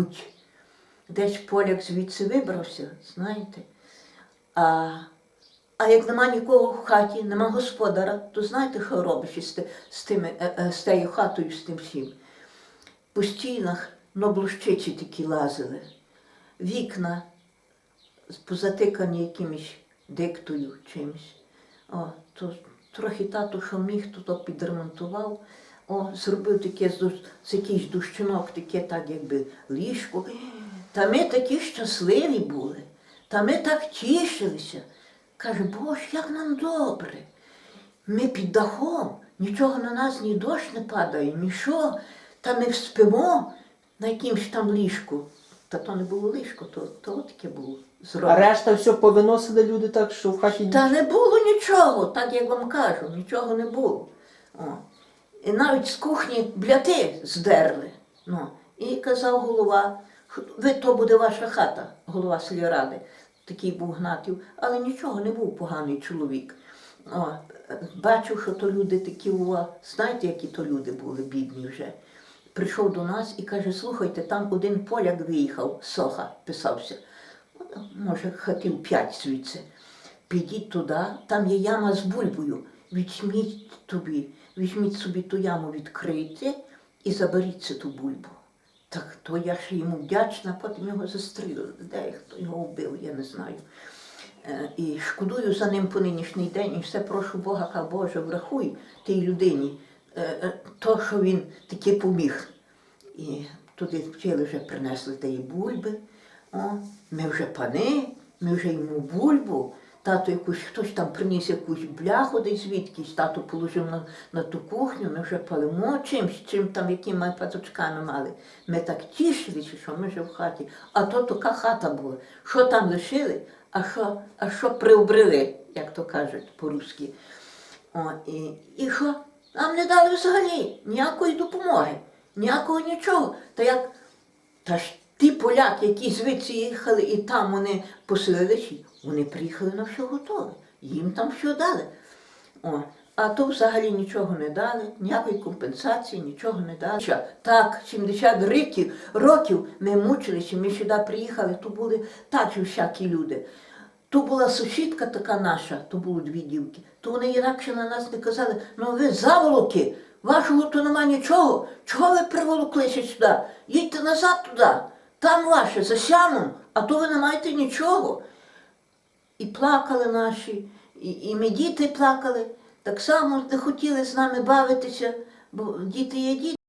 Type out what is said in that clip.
мабуть, десь поляк звідси вибрався, знаєте. А, а як нема нікого в хаті, нема господара, то знаєте, що робиш із, з, тими, е, е, з тією хатою, з тим всім? По стінах блущиці такі лазили, вікна позатикані якимось диктою чимось. О, то трохи тато, що міг, то, то підремонтував. О, зробив таке з, якийсь дощинок, таке так якби ліжко. Та ми такі щасливі були, та ми так тішилися. Каже, Боже, як нам добре. Ми під дахом, нічого на нас, ні дощ не падає, ні що. Та ми спимо на якимсь там ліжку. Та то не було ліжко, то, то таке було А решта все повиносили люди так, що в хаті Та не було нічого, так як вам кажу, нічого не було. О. І навіть з кухні бляти здерли. Ну. І казав голова, ви то буде ваша хата, голова сільради. Такий був гнатів, але нічого не був поганий чоловік. О, бачив, що то люди такі, о, знаєте, які то люди були, бідні вже. Прийшов до нас і каже, слухайте, там один поляк виїхав, Соха писався. Може, хатів п'ять звідси. Підіть туди, там є яма з бульбою. Візьміть тобі, візьміть собі ту яму, відкрийте і заберіться ту бульбу. Так то я ж йому вдячна, потім його застрілили. Де хто його вбив, я не знаю. Е, І шкодую за ним по нинішній день, і все прошу Бога, ка Боже, врахуй тій людині, е, е, то, що він таки поміг. І туди вчили вже принесли тієї бульби. О, ми вже пани, ми вже йому бульбу. Тато якусь, хтось там приніс якусь бляху десь звідкись, тато положив на, на ту кухню, ми вже палимо чимсь, чим там, якими паточками мали. Ми так тішилися, що ми вже в хаті. А то така хата була. Що там лишили, а що, а що приобрели, як то кажуть по-русски. І, і що? Нам не дали взагалі ніякої допомоги, ніякого нічого. Та як та ж ті поляки, які звідси їхали і там вони поселилися, вони приїхали на все готове. Їм там все дали. О, а то взагалі нічого не дали, ніякої компенсації, нічого не дали. Так, 70 років, років ми мучилися, ми сюди приїхали, то були так же всякі люди. То була сусідка така наша, то було дві дівки, то вони інакше на нас не казали, ну ви заволоки, вашого то нема нічого, чого ви приволоклися сюди? Їдьте назад туди, там ваше, за сяном, а то ви не маєте нічого. І плакали наші, і, і ми діти плакали, так само не хотіли з нами бавитися, бо діти є діти.